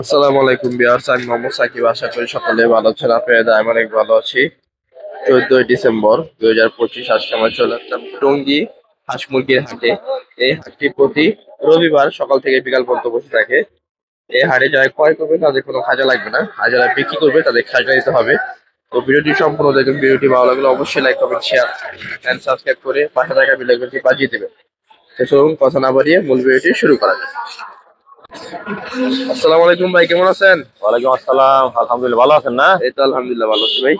আসসালামু আলাইকুম বিয়ার্স আমি মোহাম্মদ সাকিব। আশা করি সকলে ভালো আছেন। আপনাদের আমি অনেক ভালো আছি। চোদ্দই ডিসেম্বর দুই হাজার পঁচিশ আজকে আমরা চলে আসলাম টঙ্গি হাঁস মুরগির হাটে। এই হাটটি প্রতি রবিবার সকাল থেকে বিকাল পর্যন্ত বসে থাকে। এই হাটে যারা ক্রয় করবে, তাদের কোনো খাজা লাগবে না। আর যারা বিক্রি করবে, তাদের খাজা দিতে হবে। তো ভিডিওটি সম্পূর্ণ দেখুন ভিডিওটি ভালো লাগলে অবশ্যই like comment share and subscribe করে পাশে থাকা বেলাইকনটি বাজিয়ে দেবেন। তো চলুন, কথা না বাড়িয়ে মূল ভিডিওটি শুরু করা যাক। আসসালামু আলাইকুম ভাই কেমন আছেন? ওয়ালাইকুম আসসালাম আলহামদুলিল্লাহ ভালো আছেন না? এই তো আলহামদুলিল্লাহ ভালো আছি ভাই।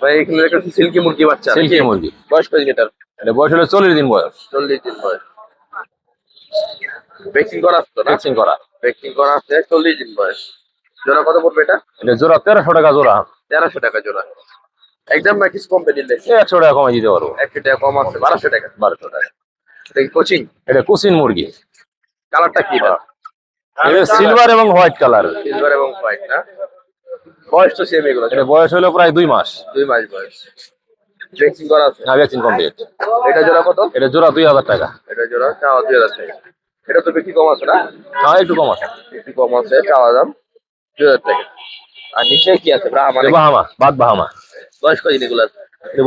ভাই এখানে একটা সিল্কি মুরগি বাচ্চা। সিল্কি মুরগি। বয়স কত এটার? এটা বয়স হলো চল্লিশ দিন বয়স। চল্লিশ দিন বয়স। ভ্যাকসিন করা আছে না? ভ্যাকসিন করা। ভ্যাকসিন করা আছে চল্লিশ দিন বয়স। জোড়া কত পড়বে এটা? এটা জোড়া তেরোশো টাকা জোড়া। তেরোশো টাকা জোড়া। একদম না কিছু কম দিলে? একশো টাকা কমাই দিতে পারব। একশো টাকা কম আছে বারোশো টাকা। বারোশো টাকা। এটা কোচিং? এটা কুসিন মুরগি। কালারটা কি এটা? এটা সিলভার এবং হোয়াইট কালার সিলভার এবং হোয়াইট না? বয়স তো সেম এগুলো। এটা বয়স হলো প্রায় দুই মাস। দুই মাস বয়স। ভ্যাকসিন করা আছে? না ভ্যাকসিন কমপ্লিট এটা জোড়া কত? এটা জোড়া দুই হাজার টাকা। এটা জোড়া চাওয়া দুই হাজার টাকা। এটা তো বেশি কম আছে না? হ্যাঁ একটু কম আছে। একটু কম আছে চাওয়া দাম দুই হাজার টাকা। আর নিচে কি আছে? ব্রাহ্মা বাহামা বাদ বাহামা। বয়স কদিন এগুলো আছে?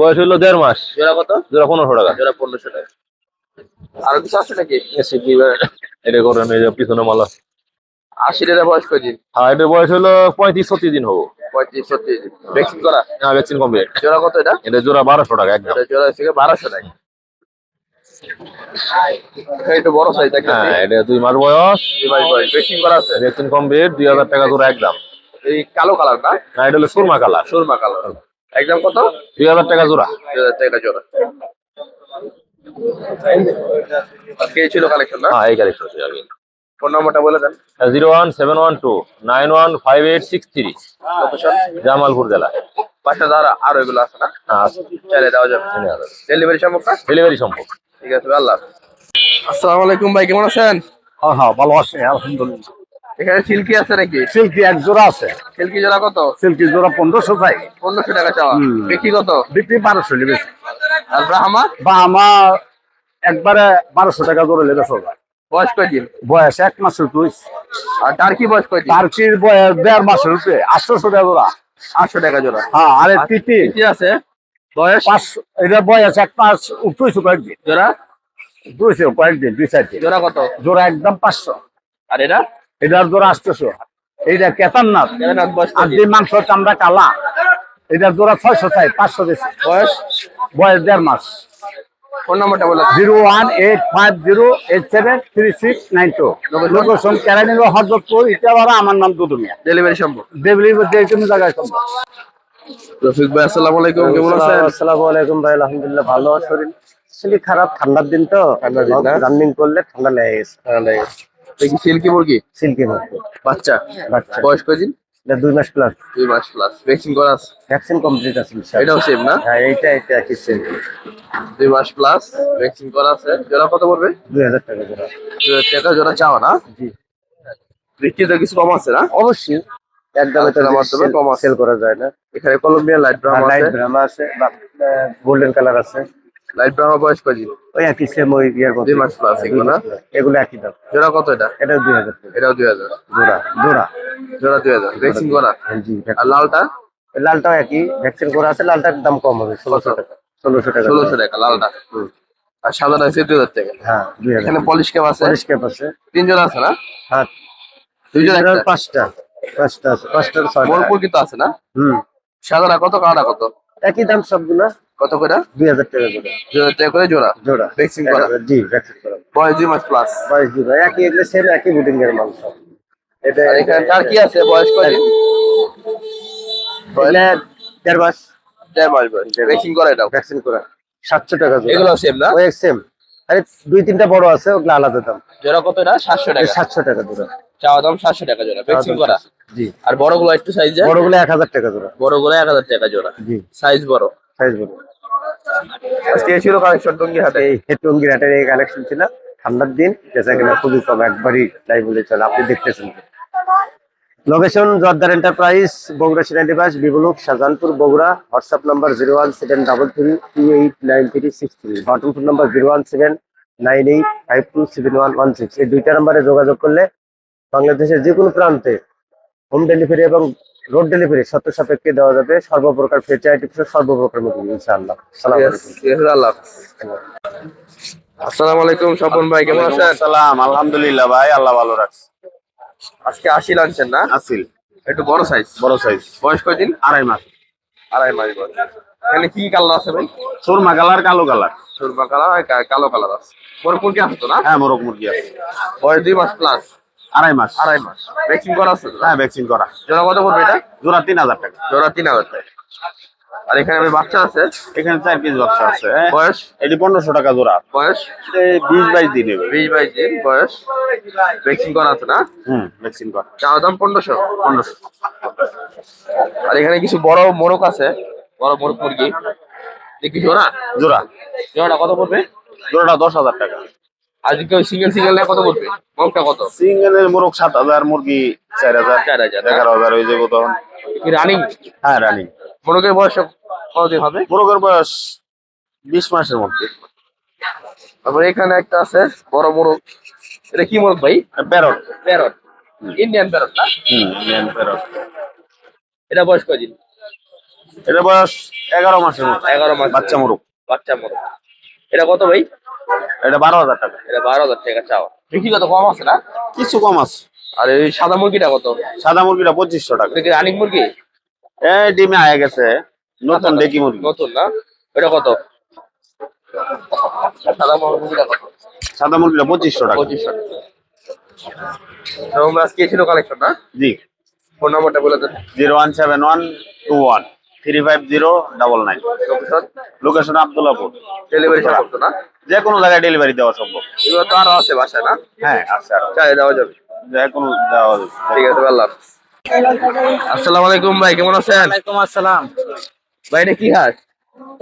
বয়স হলো দেড় মাস। জোড়া কত? জোড়া পনেরোশো টাকা। জোড়া পনেরোশো টাকা। আরও কিছু আছে নাকি? এটা করেন এই যে পিছনে মালা। আশি টাকা বয়স কদিন হ্যাঁ বয়স হলো পঁয়ত্রিশ ছত্রিশ দিন হব। পঁয়ত্রিশ ছত্রিশ দিন। ভ্যাকসিন করা? হ্যাঁ ভ্যাকসিন কমপ্লিট জোড়া কত এটা? এটা জোড়া বারোশো টাকা একদম। এটা জোড়া থেকে বারোশো টাকা। একটু বড় সাইজ হ্যাঁ এটা দুই মাস বয়স। দুই মাস বয়স। ভ্যাকসিন করা আছে? ভ্যাকসিন কমপ্লিট দুই হাজার টাকা জোড়া একদম। এই কালো কালার না? এটা হলো সুরমা কালার। সুরমা কালার। একদম কত? দুই হাজার টাকা জোড়া। দুই হাজার টাকা জোড়া। এই ছিল কালেকশন না হ্যাঁ এই কালেকশন যাবে ফোন নম্বরটা বলে দেন। Zero one seven one two nine one five eight six three. Location Jamalpur জেলা। পাঁচটা দ্বারা আরও এগুলো আছে না? হ্যাঁ চাইলে দেওয়া যাবে। ডেলিভারি সম্পর্ক? ডেলিভারি সম্ভব ঠিক আছে আল্লাহ আসসালামু আলাইকুম ভাই কেমন আছেন? হ্যাঁ হ্যাঁ ভালো আছে আলহামদুলিল্লাহ। এখানে সিল্কি আছে নাকি? সিল্কি এক জোড়া আছে। সিল্কি জোড়া কত? সিল্কি জোড়া পনেরোশো চাই পনেরোশো টাকা চাওয়া। বিক্রি কত? বিক্রি বারোশো নেবে আর ব্রাহ্মা? বা আমার একবারে বারোশো টাকা জোড়া নেবে সবাই বয়স কয়দিন বয়স এক তুই আর টার্কি বয়স কয়দিন টার্কির বয়স দেড় আটশোশো টাকা জোড়া। আটশো টাকা জোড়া। হ্যাঁ আর তিতি আছে? বয়স? পাঁচশো এটা বয়স এক মাস উঠেছে কয়েকদিন। জোড়া? দুইশো কয়েকদিন দুই চার দিন। জোড়া কত? জোড়া একদম পাঁচশো। আর এটা? এটার জোড়া আটশোশো। এইটা কেতারনাথ আর মাংস চামড়া কালা এটার জোড়া ছয়শো চাই পাঁচশো বেশি। বয়স? বয়স দেড় মাস। ফোন নম্বরটা বলে। Zero one eight five zero eight seven three six nine two. Location Keraniganj Haradpur আমার নাম দুদুমিয়া। ডেলিভারি সম্ভব। দেবলি যে কোনো জায়গায় সম্ভব। রফিক ভাই আসসালামু আলাইকুম কেমন আছেন? আসসালামু আলাইকুম ভাই আলহামদুলিল্লাহ ভালো শরীর? শরীর খারাপ ঠান্ডার দিন তো? রানিং করলে ঠান্ডা লেগে গেছে। দেখি সিল্কি মুরগি? সিল্কি মতো বাচ্চা? বাচ্চা। বয়স কয়দিন? এটা দুই মাস প্লাস দুই মাস প্লাস ভ্যাকসিন করা আছে? ভ্যাকসিন কমপ্লিট আছে ইনশাআল্লাহ। এটাও সেম না? হ্যাঁ এইটা এটা কি সেম দুই মাস প্লাস ভ্যাকসিন করা আছে। জোড়া কত পড়বে? দুই হাজার টাকা জোড়া। দুই হাজার টাকা জোড়া চাওয়া না? জি। বিক্রিতে কিছু কম আছে না? অবশ্যই। একদমে তো আচ্ছা, মাধ্যমে কম। সেল করা যায় না। এখানে কলম্বিয়া লাইট ব্রাউন লাইট আছে। ব্রাহ্মা আছে গোল্ডেন কালার আছে। লাইট ব্রাউন বয়স কয়দিন ওই একই সেম ওই ইয়ার মতো দুই মাস প্লাস এগুলো না? এগুলো একই দাম। জোড়া কত এটা? এটা দুই হাজার টাকা এটাও দুই হাজার। জোড়া জোড়া। জোড়া দুই হাজার। ভ্যাকসিন করা হ্যাঁ, জি আর লালটা? লালটাও একই ভ্যাকসিন করা আছে লালটার দাম কম হবে ষোলোশো টাকা। ষোলোশো টাকা। ষোলোশো টাকা লালটা। আর সাদাটা আছে দুই হাজার টাকা। হ্যাঁ দুই হাজার এখানে পলিশ ক্যাপ আছে? পলিশ ক্যাপ আছে। তিন জোড়া আছে না? হ্যাঁ। দুইজন একটা? পাঁচটা। পাঁচটা আছে পাঁচটার ছয়টা। মোরপুর কিন্তু আছে না? হুম। সাদাটা কত কাটা কত? একই দাম সবগুলো। কত করে? দুই হাজার টাকা জোড়া দুই হাজার টাকা করে জোড়া? জোড়া। ভ্যাকসিন করা? জি ভ্যাকসিন করা। বয়স দুই মাস প্লাস বাইশ জোড়া একই এগুলো সেম একই বুটিং এর মাল সব। এটা আর এখানে টার্কি আছে? বয়স কয়দিন এগুলা দেড় মাস। দেড় মাস বয়স। ভ্যাকসিন করা এটাও? ভ্যাকসিন করা। সাতশো টাকা জোড়া। এগুলো সেম না? ওই সেম আরে দুই তিনটা বড় আছে ওগুলো আলাদা দাম। জোড়া কত এটা? সাতশো টাকা। সাতশো টাকা জোড়া। চাওয়া দাম সাতশো টাকা জোড়া। ভ্যাকসিন করা। জি। আর বড়গুলো একটু সাইজ বড়গুলো এক হাজার টাকা জোড়া। বড়গুলো এক হাজার টাকা জোড়া। জি। সাইজ বড়। সাইজ আজকে ছিল কালেকশন টঙ্গি হাটে এই হেটুঙ্গি হাটের এই কালেকশন ছিল। ঠান্ডার দিন বেচা কিনা খুবই কম একবারই তাই বলে চলে আপনি দেখতেছেন। লোকেশন জর্দার এন্টারপ্রাইজ বগুড়া সিনাইডিবাস বিবলুক Shahjahanpur Bogura. WhatsApp number zero one seven double three two eight nine three six three button phone number zero one seven nine eight five two seven one one six এই দুইটা নাম্বারে যোগাযোগ করলে বাংলাদেশের যে কোনো প্রান্তে হোম ডেলিভারি এবং রোড ডেলিভারি শর্ত সাপেক্ষে দেওয়া যাবে। সর্বপ্রকার ফেচারিটি সর্বপ্রকার মুরগি ইনশাআল্লাহ। আল্লাহ আসসালামু আলাইকুম স্বপন ভাই কেমন আছেন? সালাম আলহামদুলিল্লাহ ভাই আল্লাহ ভালো রাখছে। আজকে আশি আনছেন না? আসিল একটু বড় সাইজ বড় সাইজ বয়স কয়দিন? আড়াই মাস। আড়াই মাস বয়স। এখানে কি কালার আছে ভাই? সুরমা কালার কালো কালার। সুরমা কালার কালো কালার আছে। বড় মুরগি কি আছে তো না? হ্যাঁ মোরগ মুরগি আছে। বয়স দুই মাস প্লাস আড়াই মাস। আড়াই মাস। ভ্যাকসিন করা আছে হ্যাঁ ভ্যাকসিন করা। জোড়া কত পড়বে এটা? জোড়া তিন হাজার টাকা। জোড়া তিন হাজার টাকা। আর এখানে আমি বাচ্চা আছে? এখানে চার পিস বাচ্চা আছে। বয়স? এটি পনেরোশো টাকা জোড়া। বয়স? বিশ বাইশ দিন বিশ বাইশ দিন বয়স। ভ্যাকসিন করা আছে না? হুম ভ্যাকসিন করা। চাওয়া দাম পনেরোশো? পনেরোশো। আর এখানে কিছু বড় মোরগ আছে? বড় মোরগ মুরগি। দেখি জোড়া? জোড়া। জোড়াটা কত পড়বে? জোড়াটা দশ হাজার টাকা। আজকে ওই সিঙ্গেল সিঙ্গেল নেয় কত পড়বে? মোরগটা কত? সিঙ্গেলের মোরগ সাত হাজার মুরগি চার হাজার চার হাজার এগারো হাজার হয়ে যাব তখন। কি রানিং হ্যাঁ রানি মোরগের বয়স কতদিন হবে? মোরগের বয়স বিশ মাসের মধ্যে। তারপরে এখানে একটা আছে বড় মোরগ। এটা কি মোরগ ভাই? প্যারট। প্যারট। ইন্ডিয়ান প্যারট না? হুম প্যারট। এটা বয়স কয়দিন? এটা বয়স এগারো মাসের মতো এগারো মাস বাচ্চা মোরগ। বাচ্চা মোরগ। এটা কত ভাই? এটা বারো হাজার টাকা। এটা বারো হাজার টাকা চাওয়া বিক্রি কত? কম আছে না? কিছু কম আছে। আর এই সাদা মুরগিটা কত? সাদা মুরগিটা পঁচিশশো টাকা। এটা কি রানিং মুরগি? এই ডিমে আয়ে গেছে। নতুন ডেকি মুরগি। নতুন না? এটা কত? সাদা মুরগিটা কত? সাদা মুরগিটা পঁচিশশো টাকা। পঁচিশশো আমরা আজকে ছিল কালেকশন না? জি। ফোন নাম্বারটা বলে দেন zero one seven one two one. Three five zero double nine. Location? Abdullahpur. Delivery ছাড়া করতো না? যে কোনো জায়গায় ডেলিভারি দেওয়া সম্ভব। এগুলো তো আরও আছে বাসায় না? হ্যাঁ আচ্ছা চাই দেওয়া যাবে। যে কোনো দেওয়া যাবে। ঠিক আছে আল্লাহ আসসালামু আলাইকুম ভাই কেমন আছেন? ওয়ালাইকুম আসসালাম। ভাই এটা কি হাঁস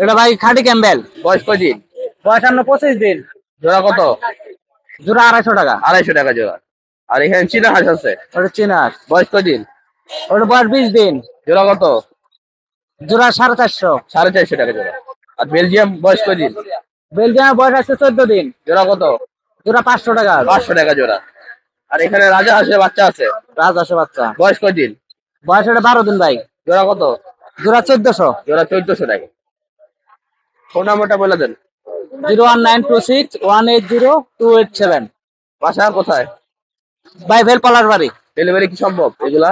এটা ভাই খাটি ক্যাম্বেল। বয়স কয়দিন? পঁয়ষান্ন পঁচিশ দিন। জোড়া কত? জোড়া আড়াইশো টাকা। আড়াইশো টাকা জোড়া। আর এখানে চীনা হাঁস আছে? ওটা চিনার বয়স কয়দিন? ওটা বয়স বিশ দিন। জোড়া কত? জোড়া সাড়ে চারশো। সাড়ে চারশো টাকা জোড়া। আর বেলজিয়াম বয়স কয়দিন বেলজিয়ামের বয়স আছে চোদ্দ দিন। জোড়া কত? জোড়া পাঁচশো টাকা। পাঁচশো টাকা জোড়া। আর এখানে রাজা হাঁসের বাচ্চা আছে? রাজহাঁসের বাচ্চা। বয়স কয়দিন বয়স ওটা বারো দিন ভাই। জোড়া কত? জোড়া চোদ্দশো। জোড়া চোদ্দশো টাকা। ফোন নাম্বারটা বলে দেন। Zero one nine two six one eight zero two eight seven. বাসা কোথায়? ভাই ভেল পালার বাড়ি। ডেলিভারি কি সম্ভব এগুলা?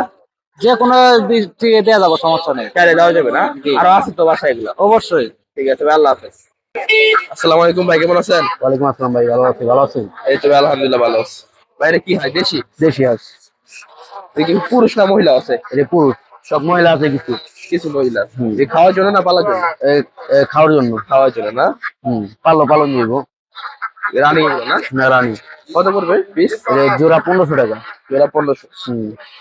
যে কোনো দিক থেকে দেওয়া যাব সমস্যা নেই। চাইলে দেওয়া যাবে না? আরও আছে তো বাসা এগুলা? অবশ্যই। ঠিক আছে ভাই আল্লাহ হাফেজ। আসসালামু আলাইকুম ভাই কেমন আছেন? ওয়ালাইকুম আসসালাম ভাই ভালো আছি ভালো আছেন এই তো আলহামদুলিল্লাহ ভালো আছি। ভাই কি হয় দেশি? দেশি হাঁস। দেখি পুরুষ না মহিলা আছে? এটা পুরুষ। সব মহিলা আছে কিছু। কিছু মহিলা আছে। খাওয়ার জন্য না পালার জন্য? খাওয়ার জন্য। খাওয়ার জন্য না? হুম পালো পালো নিয়ে রানী। না না রানী। কত পড়বে পিস জোড়া পনেরোশো টাকা। জোড়া পনেরোশো।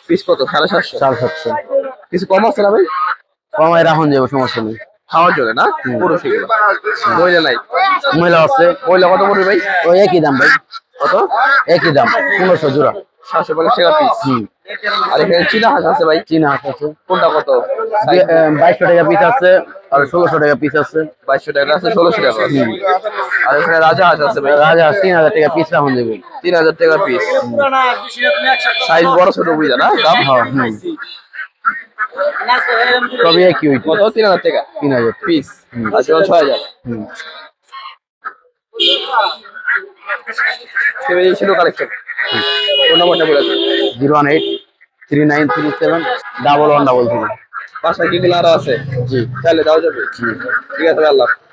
পিস কত? সাড়ে সাতশো? চার সাতশো। কিছু কম আছে না ভাই? কমায় রাখুন যাব সমস্যা নেই। খাওয়ার জন্য না? এগুলো। মহিলা নাই। মহিলা আছে। মহিলা কত পড়বে ভাই? ওই একই দাম ভাই। কত? একই দাম পনেরোশো জোড়া। সাতশো পঞ্চাশ টাকা পিস আর এখানে চীনা হাঁস আছে ভাই? চীনা হাঁস আছে। কোনটা কত? বাইশশো টাকা পিস আছে। আর ষোলোশো টাকা পিস আছে। বাইশশো টাকা আছে ষোলোশো টাকা আছে। আর এখানে রাজা হাঁস আছে ভাই। রাজা হাঁস তিন হাজার টাকা পিস রাখুন যাব তিন হাজার টাকা পিস সাইজ বড় ছোট বুঝা না? দাম? হ্যাঁ সবই একই ওইটা কত? তিন হাজার টাকা। তিন হাজার পিস সেটা ছয় হাজার। ছিল? কালেকশন ফোন নাম্বারটা বলে zero one eight three nine three seven double one double three. বাসা কি গুলো আরও আছে? জি। তাহলে দাও যাবে। ঠিক আছে ভাই, আল্লাহ হাফেজ।